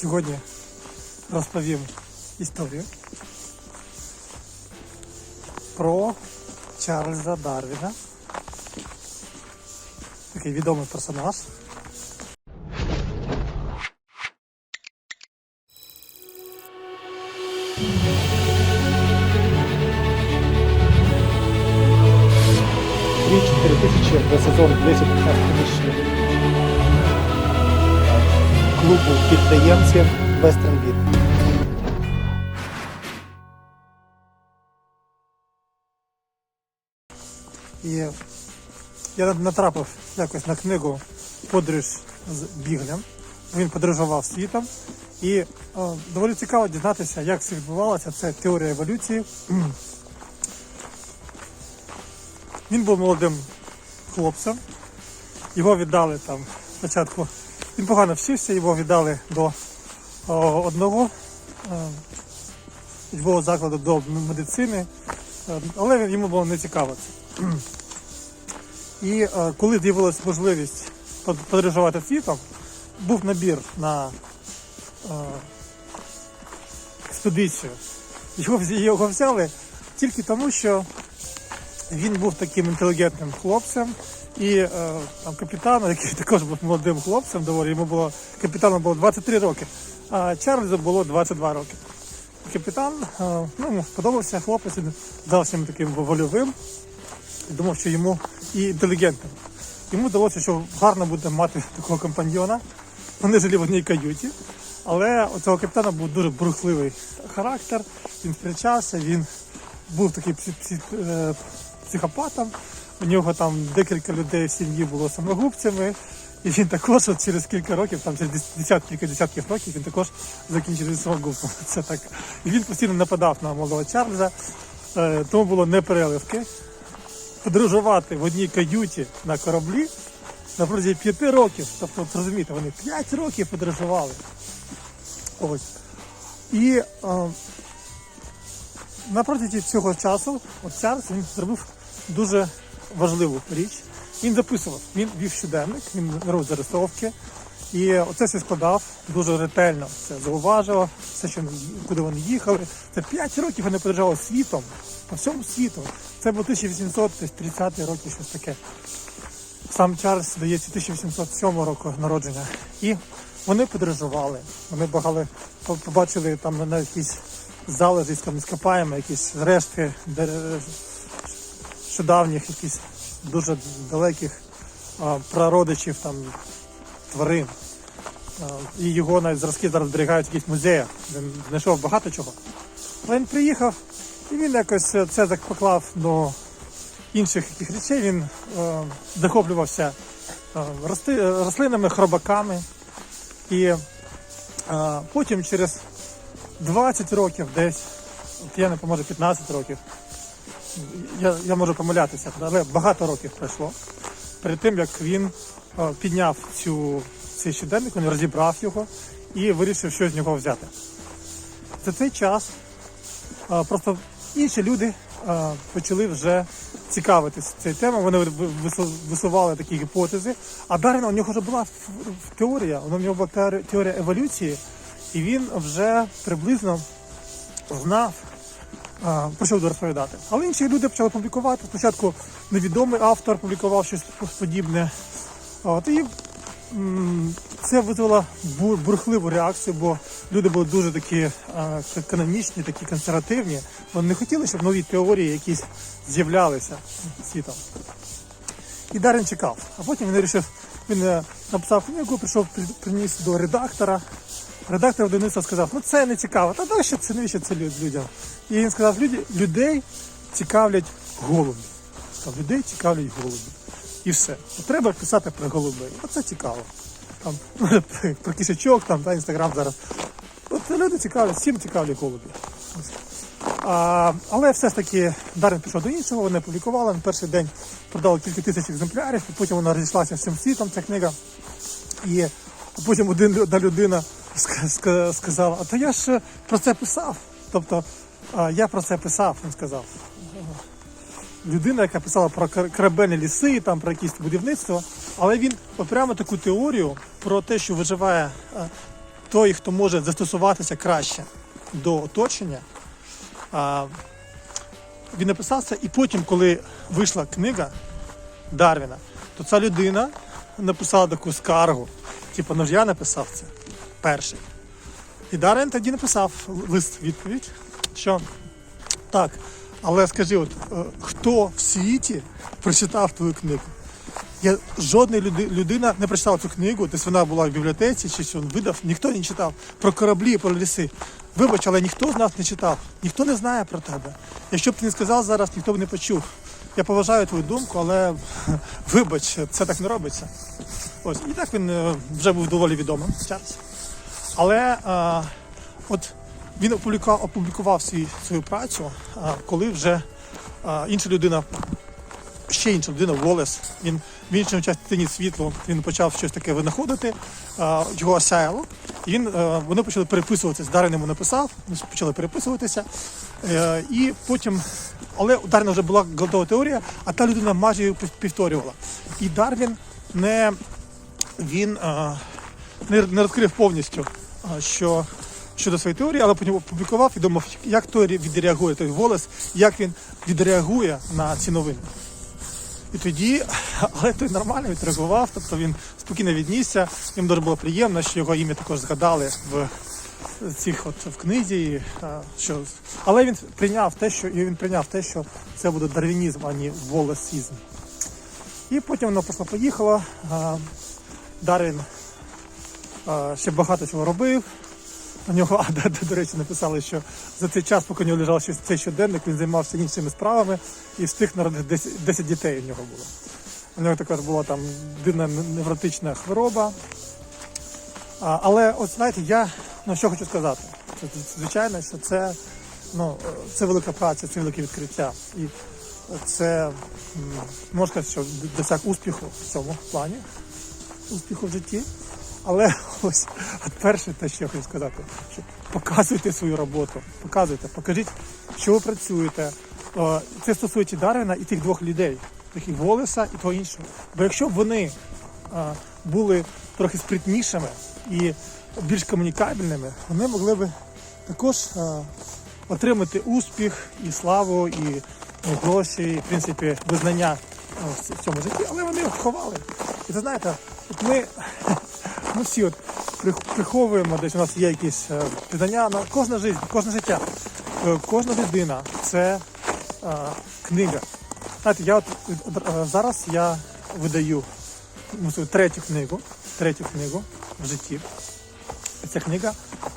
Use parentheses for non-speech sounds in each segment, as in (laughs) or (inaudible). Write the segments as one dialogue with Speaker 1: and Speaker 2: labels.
Speaker 1: Сьогодні розповім історію про Чарльза Дарвіна. Такий відомий персонаж. 4 тисячі за сезон 10 тисяч клубу підприємців Beat. І я натрапив якось на книгу Подорож з біглем. Він подорожував світом. І е, доволі цікаво дізнатися, як це відбувалося. Це теорія еволюції. Він був молодим хлопцем. Його віддали там спочатку. Він погано вчився, його віддали до одного е, учбового закладу до медицини, е, але йому було не цікаво це. І е, коли з'явилася можливість подорожувати світом, був набір на експедицію. Його, його взяли тільки тому, що він був таким інтелігентним хлопцем. І е, там капітану, який (laughs) також був молодим хлопцем, доволі йому було капітану було 23 роки, а Чарльзу було 22 роки. Капітан е, ну, йому сподобався хлопець, він здався йому таким вольовим, думав, що йому і інтелігентним. Йому здалося, що гарно буде мати (laughs) такого компаньйона. Вони жили в одній каюті. Але у цього капітана був дуже бурхливий характер, він сперечався, він був такий е, психопатом. У нього там декілька людей в сім'ї було самогубцями. І він також от через кілька років, там через десятки, десятків років, він також закінчив самогубством. (laughs) Це так. І він постійно нападав на молодого Чарльза, е, тому було непереливки. Подорожувати в одній каюті на кораблі на протязі п'яти років. Тобто, розумієте, вони п'ять років подорожували. Ось. І е, на протязі цього часу от Чарльз він зробив дуже важливу річ. Він записував, він вів щоденник, він робив зарисовки. І оце все складав дуже ретельно. Це зауважував, все, що куди вони їхали. Це 5 років вони подорожували світом, по всьому світу. Це був 1830 роки, щось таке. Сам Чарльз, здається, 1807 року народження. І вони подорожували. Вони багали, побачили там на- на якісь залежі з якісь рештки дер- ще давніх, якісь дуже далеких а, прародичів там тварин. А, І його навіть зразки зараз зберігають в якихось музеях. Він знайшов багато чого. Але він приїхав і він якось це так поклав до інших яких речей. Він е, захоплювався е, рости, рослинами, хробаками. І е, потім через 20 років десь, от я не поможе 15 років, я, я можу помилятися, але багато років пройшло. Перед тим як він е, підняв цю, цей щоденник, він розібрав його і вирішив, що з нього взяти. За цей час е, просто інші люди е, почали вже цікавитись цією темою. Вони висували такі гіпотези. А Дарвіна у нього вже була теорія, у нього була теорія еволюції, і він вже приблизно знав, а, про розповідати. Але інші люди почали публікувати. Спочатку невідомий автор публікував щось подібне. От, і це викликало бурхливу реакцію, бо люди були дуже такі економічні, такі консервативні. Вони не хотіли, щоб нові теорії якісь з'являлися світом. І Дарин чекав. А потім він вирішив, він е, написав книгу, прийшов, приніс до редактора. Редактор Дениса сказав, ну це не цікаво. Та навіщо це навіщо це людям? І він сказав, люди, людей цікавлять голуби. Там людей цікавлять голуби. І все. От треба писати про голубей. Оце цікаво. Там, (laughs) про кисячок, там, та, інстаграм зараз. От люди цікавлять, всім цікавлять голуби. А, але все ж таки Дарин пішов до іншого, вони публікували. На перший день продали кілька тисяч екземплярів, і потім вона розійшлася всім світом, ця книга. І потім один, одна людина ска- ска- сказала, а то я ж про це писав. Тобто я про це писав, він сказав. Людина, яка писала про корабельні ліси, там про якісь будівництво, але він прямо таку теорію про те, що виживає е, той, хто може застосуватися краще до оточення. Він написав це, і потім, коли вийшла книга Дарвіна, то ця людина написала таку скаргу. Типу, ну ж я написав це перший. І Дарвін тоді написав лист відповідь, що так, але скажи, от е, хто в світі прочитав твою книгу? Я жодна людина не прочитала цю книгу, десь вона була в бібліотеці, чи що видав, ніхто не читав про кораблі, про ліси. Вибач, але ніхто з нас не читав, ніхто не знає про тебе. Якщо б ти не сказав зараз, ніхто б не почув. Я поважаю твою думку, але (laughs) вибач, це так не робиться. Ось і так він е, вже був доволі відомим Чарльз. Але е, от він опублікував, свій, свою працю, коли вже інша людина, ще інша людина, Волес, він в іншому частині світлу він почав щось таке винаходити, його осяяло. І він, е, вони почали переписуватися. Дарин йому написав, вони почали переписуватися. І потім, але у Дарвіна вже була готова теорія, а та людина майже її повторювала. І Дарвін не він е, не, не розкрив повністю, е, що щодо своєї теорії, але потім опублікував і думав, як той відреагує той голос, як він відреагує на ці новини. І тоді, (laughs) але той нормально відреагував, тобто він спокійно віднісся, їм дуже було приємно, що його ім'я також згадали в цих от в книзі. Що... Але він прийняв те, що і він прийняв те, що це буде дарвінізм, а не волосізм. І потім воно просто поїхало. Е, Дарвін ще багато чого робив. У нього, (laughs) а, до, речі, написали, що за цей час, поки у нього лежав цей щоденник, він займався іншими справами і встиг народити 10, 10 дітей у нього було. У нього також була там дивна невротична хвороба. А, але от знаєте, я ну, що хочу сказати. Це, звичайно, що це, ну, це велика праця, це велике відкриття. І це можна сказати, що досяг успіху в цьому плані, успіху в житті. Але (laughs) ось от перше, те, що я хочу сказати, що показуйте свою роботу, показуйте, покажіть, що ви працюєте. Це стосується Дарвіна і тих двох людей, таких Волеса і того іншого. Бо якщо б вони були трохи спритнішими і більш комунікабельними, вони могли б також отримати успіх і славу, і, і гроші, і в принципі визнання в цьому житті, але вони ховали. І ви знаєте, от ми, (laughs) ми всі от приховуємо, десь у нас є якісь е, пізнання, але кожна життя, кожне життя, е, кожна людина це е, книга. Знаєте, я от, е, зараз я видаю ну, свою третю книгу, третю книгу в житті. Ця книга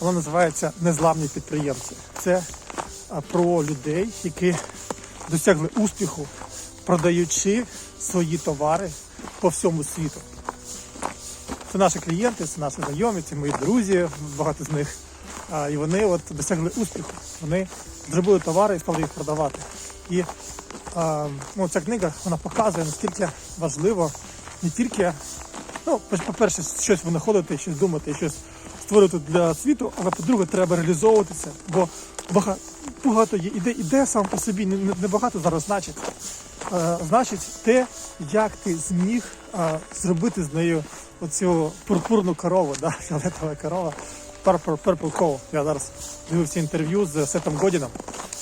Speaker 1: вона називається Незламні підприємці. Це про людей, які досягли успіху, продаючи свої товари по всьому світу. Це наші клієнти, це наші знайомі, це мої друзі, багато з них. І вони от досягли успіху. Вони зробили товари і стали їх продавати. І ну, ця книга вона показує, наскільки важливо не тільки, ну, по- по-перше, щось винаходити, щось думати, щось створювати для світу, але по-друге, треба реалізовуватися, бо багато, є ідей, ідея сам по собі не, не, зараз значить. Е, значить те, як ти зміг е, зробити з нею оцю пурпурну корову, да? (laughs) фіолетова корова, Purple, Purple Cow. Я зараз дивився інтерв'ю з Сетом Годіном,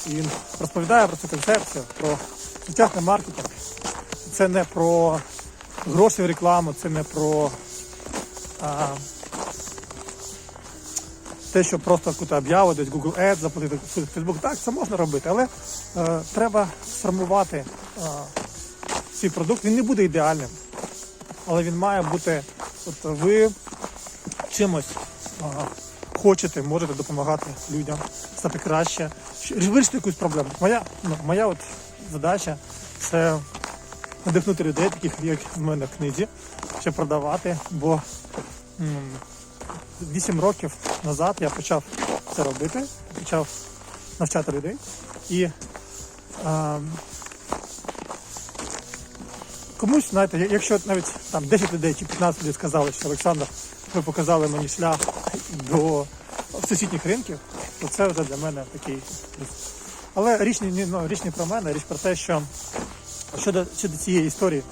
Speaker 1: і він розповідає про цю концепцію, про сучасний маркетинг. Це не про гроші в рекламу, це не про а, те, що просто якусь об'яву, десь Google Ads заплатити Facebook. Так, це можна робити, але е, треба сформувати е, свій продукт. Він не буде ідеальним, але він має бути. От ви чимось е, хочете, можете допомагати людям стати краще, вирішити якусь проблему. Моя, ну, моя от задача це надихнути людей, таких як в мене в книзі, ще продавати, бо м, 8 років назад я почав це робити, почав навчати людей. І а, комусь, знаєте, якщо навіть там 10 людей чи 15 людей сказали, що Олександр, ви показали мені шлях до всесвітніх ринків, то це вже для мене такий. Але річ не, ну, річ не про мене, річ про те, що щодо, щодо цієї історії,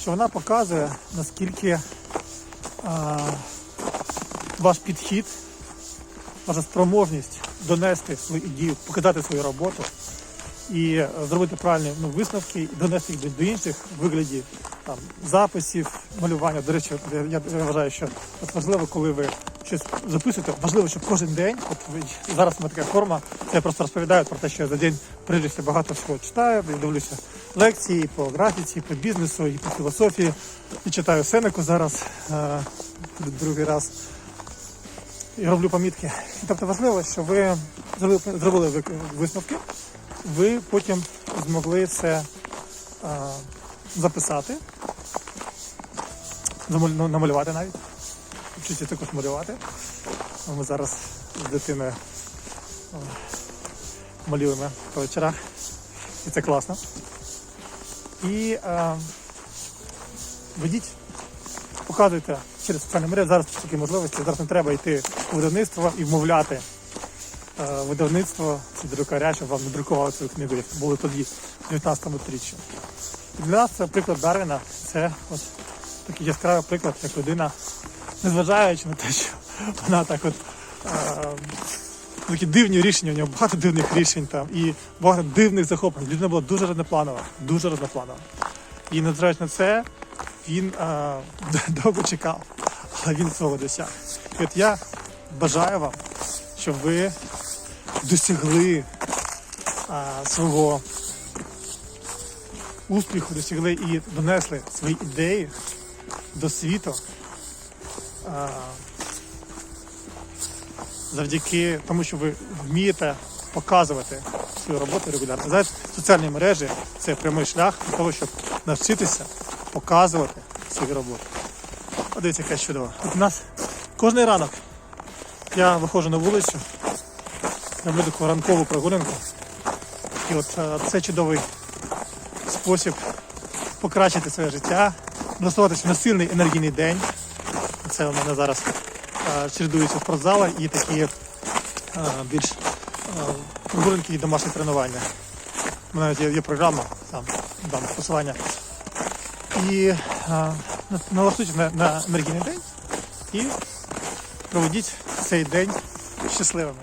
Speaker 1: що вона показує, наскільки а, ваш підхід, ваша спроможність донести свою ідею, показати свою роботу і е, зробити правильні ну, висновки і донести їх до, інших в вигляді там, записів, малювання. До речі, я, вважаю, що важливо, коли ви щось записуєте, важливо, щоб кожен день, от зараз у мене така форма, це я просто розповідаю про те, що я за день прежде багато всього читаю, дивлюся лекції по графіці, по бізнесу і по філософії. І читаю Сенеку зараз е, другий раз і роблю помітки. Тобто важливо, що ви зробили, висновки, ви потім змогли це записати, ну, намалювати навіть. Вчитися також малювати. Ми зараз з дитиною малюємо по вечорах. І це класно. І а, ведіть показуйте через соціальні мережі. Зараз такі можливості. Зараз не треба йти у видавництво і вмовляти е, видавництво чи друкаря, щоб вам не друкували цю книгу, як було тоді в 19 сторіччі. І для нас це приклад Дарвіна. Це от такий яскравий приклад, як людина, незважаючи на те, що вона так от. Е, Такі дивні рішення, у нього багато дивних рішень там і багато дивних захоплень. Людина була дуже різнопланова, дуже різнопланова. І незважаючи на це, він а, (laughs) довго чекав, але він свого досяг. І от я бажаю вам, щоб ви досягли а, свого успіху, досягли і донесли свої ідеї до світу. А, завдяки тому, що ви вмієте показувати свою роботу регулярно. Знаєте, соціальні мережі це прямий шлях для того, щоб навчитися показувати свою роботу. От дивіться, яка чудова. От у нас кожний ранок я виходжу на вулицю, роблю таку ранкову прогулянку. І от е, це чудовий спосіб покращити своє життя, налаштуватися на сильний енергійний день. Це у мене зараз е, чередується спортзали і такі е, більш прогулянки і домашні тренування. У мене є програма, там дам посилання. І а, на- налаштуйтесь на, на енергійний день і проведіть цей день щасливими.